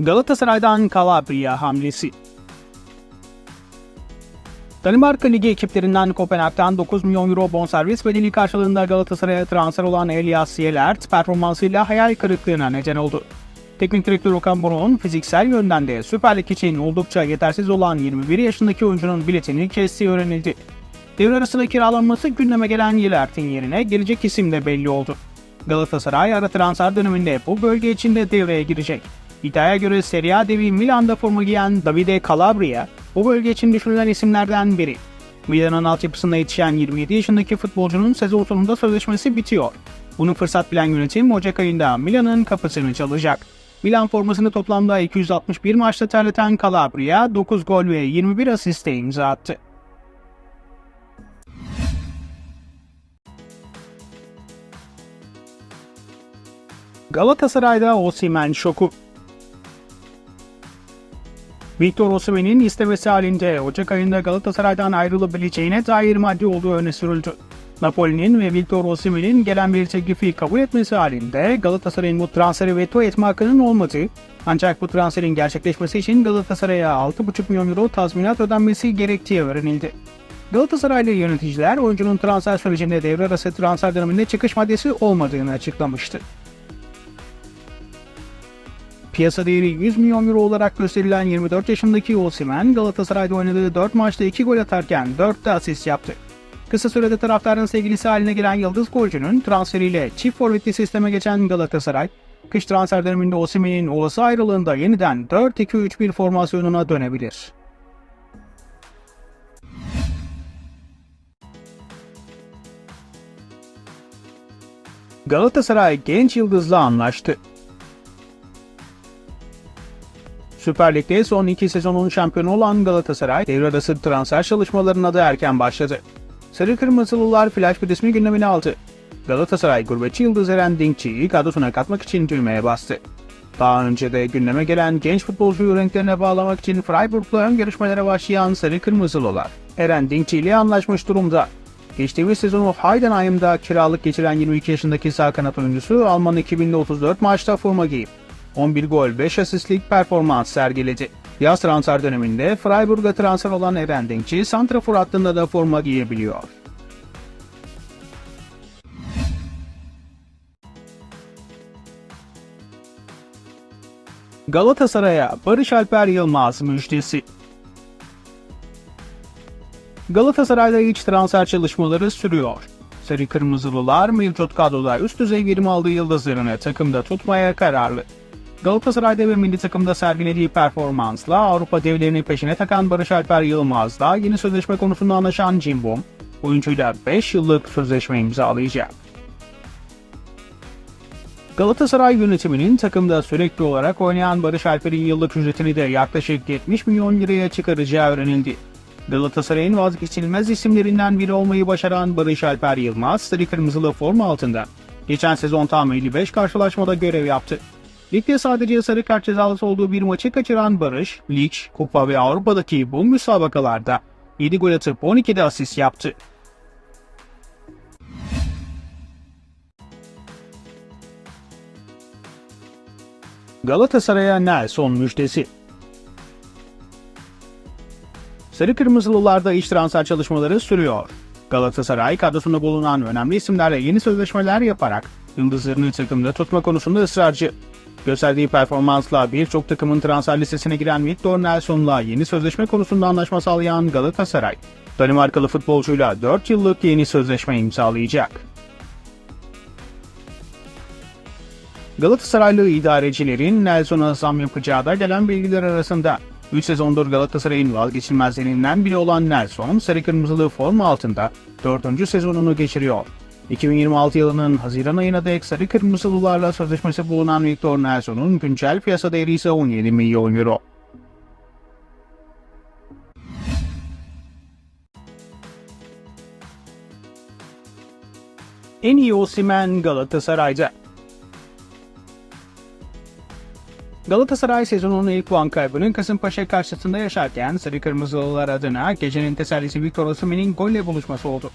Galatasaray'dan Calabria hamlesi. Danimarka Ligi ekiplerinden Kopenhag'dan 9 milyon euro bonservis bedeli karşılığında Galatasaray'a transfer olan Elias Yelert performansıyla hayal kırıklığına neden oldu. Teknik direktör Okan Buruk'un fiziksel yönden de Süper Lig için oldukça yetersiz olan 21 yaşındaki oyuncunun biletini kestiği öğrenildi. Devre arasında kiralanması gündeme gelen Yelert'in yerine gelecek isim de belli oldu. Galatasaray ara transfer döneminde bu bölge içinde devreye girecek. İddiaya göre Serie A devi Milan'da forma giyen Davide Calabria bu bölge için düşünülen isimlerden biri. Milan'ın altyapısında yetişen 27 yaşındaki futbolcunun sezon sonunda sözleşmesi bitiyor. Bunu fırsat bilen yönetim Ocak ayında Milan'ın kapısını çalacak. Milan formasını toplamda 261 maçta terleten Calabria 9 gol ve 21 asiste imza attı. Galatasaray'da Osimhen şoku. Victor Osimhen'in istemesi halinde Ocak ayında Galatasaray'dan ayrılabileceğine dair madde olduğu öne sürüldü. Napoli'nin ve Victor Osimhen'in gelen bir teklifi kabul etmesi halinde Galatasaray'ın bu transferi veto etme hakkının olmadığı ancak bu transferin gerçekleşmesi için Galatasaray'a 6,5 milyon euro tazminat ödenmesi gerektiği öğrenildi. Galatasaraylı yöneticiler oyuncunun transfer sürecinde devre arası transfer döneminde çıkış maddesi olmadığını açıklamıştı. Piyasa değeri 100 milyon euro olarak gösterilen 24 yaşındaki Osimhen Galatasaray'da oynadığı 4 maçta 2 gol atarken 4 de asist yaptı. Kısa sürede taraftarın sevgilisi haline gelen yıldız golcünün transferiyle çift forvetli sisteme geçen Galatasaray, kış transfer döneminde Osimhen'in olası ayrılığında yeniden 4-2-3-1 formasyonuna dönebilir. Galatasaray genç yıldızla anlaştı. Süper Lig'de son iki sezonun şampiyonu olan Galatasaray devre arası transfer çalışmalarına da erken başladı. Sarı Kırmızılılar flash bir ismi gündemine aldı. Galatasaray gurbetçi yıldız Eren Dinkçi'yi kadrosuna katmak için düğmeye bastı. Daha önce de gündeme gelen genç futbolcuyu renklerine bağlamak için Freiburg'la ön görüşmelere başlayan Sarı Kırmızılılar, Eren Dinkçi ile anlaşmış durumda. Geçtiğimiz sezonu Heidenheim'da kiralık geçiren 22 yaşındaki sağ kanat oyuncusu Alman 2000'de 34 maçta forma giyip 11 gol 5 asistlik performans sergiledi. Yaz transfer döneminde Freiburg'a transfer olan Eren Dinkçi, Santrafor hattında da forma giyebiliyor. Galatasaray'a Barış Alper Yılmaz müjdesi. Galatasaray'da iç transfer çalışmaları sürüyor. Sarı Kırmızılılar mevcut kadroda üst düzey verim aldığı yıldızlarını takımda tutmaya kararlı. Galatasaray'da ve milli takımda sergilediği performansla Avrupa devlerinin peşine takan Barış Alper Yılmaz'la yeni sözleşme konusunda anlaşan Cimbom, oyuncuyla 5 yıllık sözleşme imzalayacak. Galatasaray yönetiminin takımda sürekli olarak oynayan Barış Alper'in yıllık ücretini de yaklaşık 70 milyon liraya çıkaracağı öğrenildi. Galatasaray'ın vazgeçilmez isimlerinden biri olmayı başaran Barış Alper Yılmaz, sarı kırmızılı forma altında. Geçen sezon tam 55 karşılaşmada görev yaptı. Ligde sadece sarı kart cezalısı olduğu bir maçı kaçıran Barış, Lig, Kupa ve Avrupa'daki bu müsabakalarda 7 gol atıp 12'de asist yaptı. Galatasaray'a Nelson müjdesi. Sarı Kırmızılılarda iş transfer çalışmaları sürüyor. Galatasaray kadrosunda bulunan önemli isimlerle yeni sözleşmeler yaparak yıldızlarını takımda tutma konusunda ısrarcı. Gösterdiği performansla birçok takımın transfer listesine giren Victor Nelson'la yeni sözleşme konusunda anlaşma sağlayan Galatasaray, Danimarkalı futbolcuyla 4 yıllık yeni sözleşme imzalayacak. Galatasaraylı idarecilerin Nelson'a zam yapacağı da gelen bilgiler arasında. 3 sezondur Galatasaray'ın vazgeçilmezlerinden biri olan Nelson, sarı kırmızılı forma altında 4. sezonunu geçiriyor. 2026 yılının Haziran ayına dek sarı kırmızılılarla sözleşmesi bulunan Victor Nelson'un güncel piyasa değeri ise 17 milyon euro. En iyi Osimhen Galatasaray'da. Galatasaray sezonunun ilk puan kaybını Kasımpaşa karşısında yaşarken Sarı Kırmızılılar adına gecenin tesellisi Victor Osimhen'in golle buluşması oldu.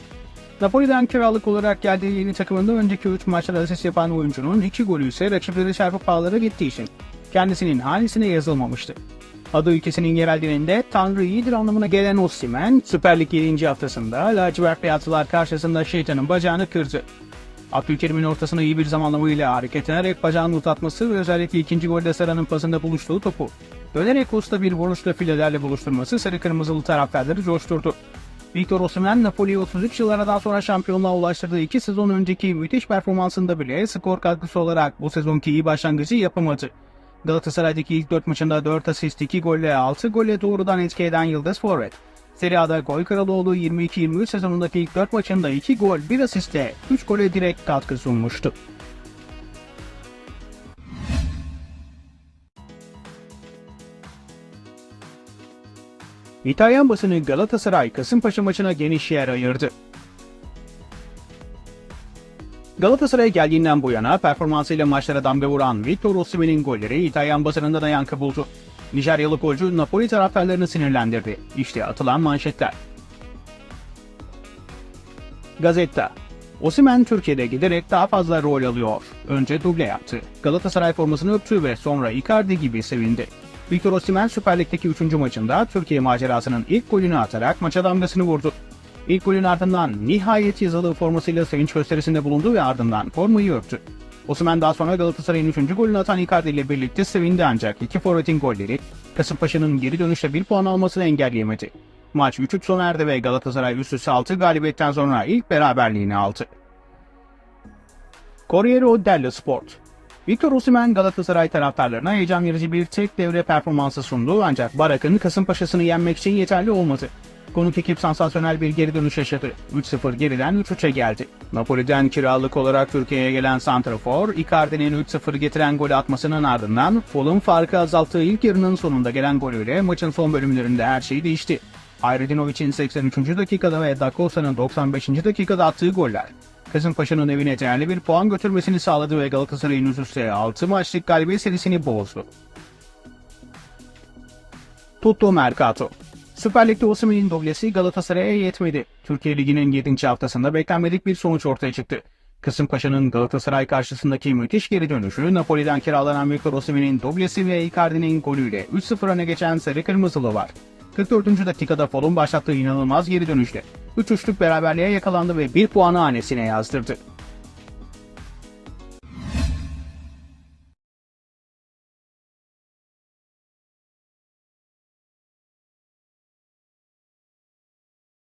Napoli'den kiralık olarak geldiği yeni takımında önceki 3 maçta asist yapan oyuncunun 2 golü ise rakipleri çarpıp ağlara gittiği için kendisinin hanesine yazılmamıştı. Adı ülkesinin yerel dilinde Tanrı iyidir anlamına gelen Osimhen, Süper Lig 7. haftasında lacivert beyazlılar karşısında şeytanın bacağını kırdı. Abdülkerim'in ortasına iyi bir zamanlamayla hareketlenerek bacağını uzatması ve özellikle ikinci golde Sara'nın pasında buluştuğu topu dönerek usta bir vuruşla filelerle buluşturması sarı kırmızılı taraftarları coşturdu. Victor Osimhen, Napoli'yi 33 yıl aradan sonra şampiyonluğa ulaştırdığı iki sezon önceki müthiş performansında bile skor katkısı olarak bu sezonki iyi başlangıcı yapamadı. Galatasaray'daki ilk 4 maçında 4 asist 2 golle 6 golle doğrudan etki eden Yıldız Forvet. Serie A'da gol kralı olduğu 22-23 sezonundaki ilk 4 maçında 2 gol 1 asistle 3 gole direkt katkı sunmuştu. İtalyan basını Galatasaray Kasımpaşa maçına geniş yer ayırdı. Galatasaray'a geldiğinden bu yana performansıyla maçlara damga vuran Victor Osimhen'in golleri İtalyan basınında da yankı buldu. Nijeryalı golcü Napoli taraftarlarını sinirlendirdi. İşte atılan manşetler. Gazetta Osimhen Türkiye'de giderek daha fazla rol alıyor. Önce duble yaptı. Galatasaray formasını öptü ve sonra Icardi gibi sevindi. Victor Osimhen Süper Lig'deki 3. maçında Türkiye macerasının ilk golünü atarak maça damgasını vurdu. İlk golün ardından nihayet yazılı formasıyla sevinç gösterisinde bulundu ve ardından formayı öptü. Osimhen daha sonra Galatasaray'ın 3. golünü atan Icardi ile birlikte sevindi ancak iki forvetin golleri Kasımpaşa'nın geri dönüşte 1 puan almasını engelleyemedi. Maç 3-3 sona erdi ve Galatasaray üst üste 6 galibiyetten sonra ilk beraberliğini aldı. Corriere dello Sport Victor Osimhen Galatasaray taraftarlarına heyecan verici bir tek devre performansı sundu ancak Barak'ın Kasımpaşa'sını yenmek için yeterli olmadı. Konuk ekip sansasyonel bir geri dönüş yaşadı. 3-0 geriden 3-3'e geldi. Napoli'den kiralık olarak Türkiye'ye gelen Santrafor, Icardi'nin 3-0 getiren golü atmasının ardından Fulham farkı azalttığı ilk yarının sonunda gelen golüyle maçın son bölümlerinde her şey değişti. Ayredinovic'in 83. dakikada ve Dakosa'nın 95. dakikada attığı goller Kasımpaşa'nın evine değerli bir puan götürmesini sağladı ve Galatasaray'ın üst üste 6 maçlık galibiyet serisini bozdu. Tutto Mercato Süper Lig'de Osimhen'in doblesi Galatasaray'a yetmedi. Türkiye Ligi'nin 7. haftasında beklenmedik bir sonuç ortaya çıktı. Kasımpaşa'nın Galatasaray karşısındaki müthiş geri dönüşü, Napoli'den kiralanan Victor Osimhen'in doblesi ve Icardi'nin golüyle 3-0 öne geçen Sarı Kırmızılı var. 44. dakikada Fol'un başlattığı inanılmaz geri dönüşle 3-3'lük beraberliğe yakalandı ve 1 puanı hanesine yazdırdı.